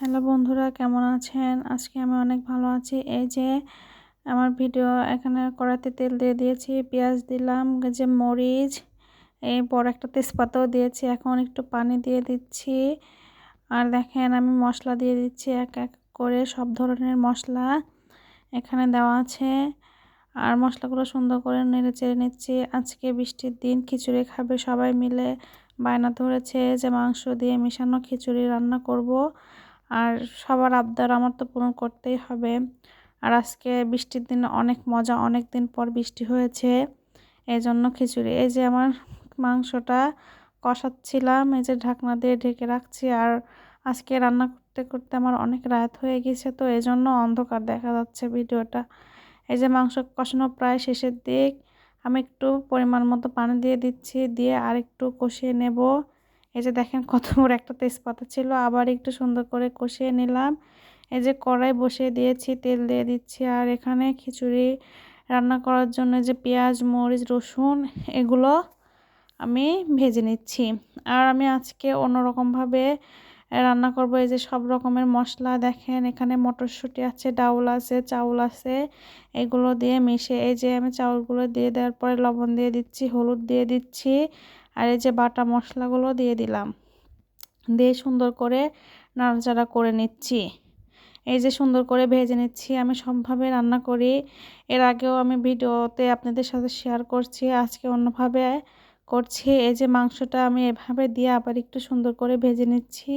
Hello বন্ধুরা, কেমন আছেন? আজকে আমি অনেক ভালো আছি। এই যে আমার ভিডিও এখানে কড়াইতে তেল দিয়ে দিয়েছি, পেঁয়াজ দিলাম যে মরিচ, এই বড় একটা তেজপাতাও দিয়েছি, এখন একটু পানি দিয়ে দিচ্ছি। আর দেখেন আমি মশলা দিয়ে দিচ্ছি এক এক করে, সব ধরনের মশলা এখানে দেওয়া আছে। আর মশলাগুলো সুন্দর করে নেড়ে চেড়ে নিচ্ছি। আজকে বৃষ্টির দিন, খিচুড়ি খাবে সবাই মিলে। বায়না ধরেছে যে মাংস দিয়ে মিশানো খিচুড়ি রান্না করব। আর সবার আবদার আমার তো পূরণ করতেই হবে। আর আজকে বৃষ্টির দিনে অনেক মজা, অনেক দিন পর বৃষ্টি হয়েছে। এই জন্য খিচুড়ি। এই যে আমার মাংসটা কষাচ্ছিলাম, এই যে ঢাকনা দিয়ে ঢেকে রাখছি। আর আজকে রান্না করতে করতে আমার অনেক রাত হয়ে গেছে, তো এই জন্য অন্ধকার দেখা যাচ্ছে ভিডিওটা। এই যে মাংস কষানো প্রায় শেষের দিক। আমি একটু পরিমাণ মতো পানি দিয়ে দিচ্ছি, দিয়ে আর একটু কষিয়ে নেব। এই যে দেখেন কত বড় একটা তেজপাতা ছিল, আবার একটু সুন্দর করে কষিয়ে নিলাম। এই যে কড়াই বসিয়ে দিয়েছি, তেল দিয়ে দিচ্ছি, আর এখানে খিচুড়ি রান্না করার জন্য যে পেঁয়াজ, মরিচ, রসুন, এগুলো আমি ভেজে নিচ্ছি। আর আমি আজকে অন্যরকমভাবে রান্না করব, এই যে সব রকমের মশলা দেখেন, এখানে মটরশুঁটি আছে, ডাউল আছে, চাউল আছে, এগুলো দিয়ে মিশে এই যে আমি চাউলগুলো দিয়ে দেওয়ার পরে লবণ দিয়ে দিচ্ছি, হলুদ দিয়ে দিচ্ছি আর এই যে বাটা মশলাগুলো দিয়ে দিলাম। দিয়ে সুন্দর করে নাড়াচাড়া করে নিচ্ছি। এই যে সুন্দর করে ভেজে নিচ্ছি। আমি সবভাবে রান্না করি। এর আগেও আমি ভিডিওতে আপনাদের সাথে শেয়ার করছি, আজকে অন্যভাবে করছি। এই যে মাংসটা আমি এভাবে দিয়ে আবার একটু সুন্দর করে ভেজে নিচ্ছি।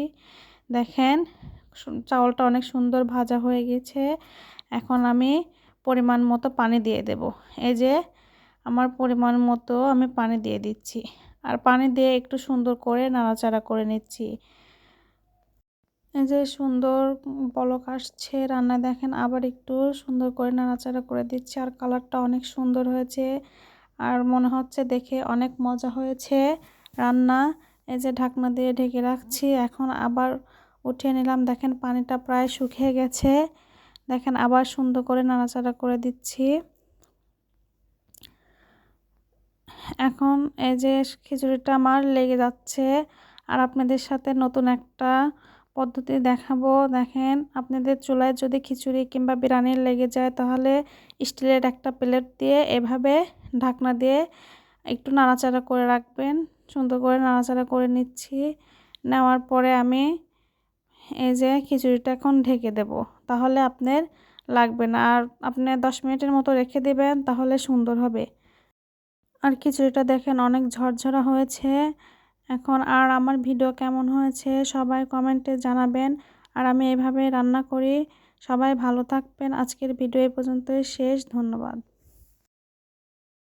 দেখেন চাউলটা অনেক সুন্দর ভাজা হয়ে গেছে। এখন আমি পরিমাণ মতো পানি দিয়ে দেব। এই যে আমার পরিমাণ মতো আমি পানি দিয়ে দিচ্ছি। আর পানি দিয়ে একটু সুন্দর করে নাড়াচাড়া করে নিচ্ছি। এই যে সুন্দর বলক আসছে রান্না দেখেন, আবার একটু সুন্দর করে নাড়াচাড়া করে দিচ্ছি আর কালারটা অনেক সুন্দর হয়েছে আর মনে হচ্ছে দেখে অনেক মজা হয়েছে রান্না। এই যে ঢাকনা দিয়ে ঢেকে রাখছি, এখন আবার উঠিয়ে নিলাম। দেখেন পানিটা প্রায় শুকিয়ে গেছে। দেখেন আবার সুন্দর করে নাড়াচাড়া করে দিচ্ছি। এখন এই যে খিচুড়িটা আমার লেগে যাচ্ছে আর আপনাদের সাথে নতুন একটা পদ্ধতি দেখাবো। দেখেন, আপনাদের চুলায় যদি খিচুড়ি কিংবা বিরিয়ানি লেগে যায়, তাহলে স্টিলের একটা প্লেট দিয়ে এভাবে ঢাকনা দিয়ে একটু নাড়াচাড়া করে রাখবেন। সুন্দর করে নাড়াচাড়া করে নিচ্ছি। নেওয়ার পরে আমি এই যে খিচুড়িটা এখন ঢেকে দেব। তাহলে আপনার লাগবে না। আর আপনি দশ মিনিটের মতো রেখে দেবেন, তাহলে সুন্দর হবে। আর খিচুড়িটা দেখেন অনেক ঝরঝরা হয়েছে। এখন আর আমার ভিডিও কেমন হয়েছে সবাই কমেন্টে জানাবেন। আর আমি এইভাবে রান্না করি। সবাই ভালো থাকবেন। আজকের ভিডিও এই পর্যন্তই। শেষ। ধন্যবাদ।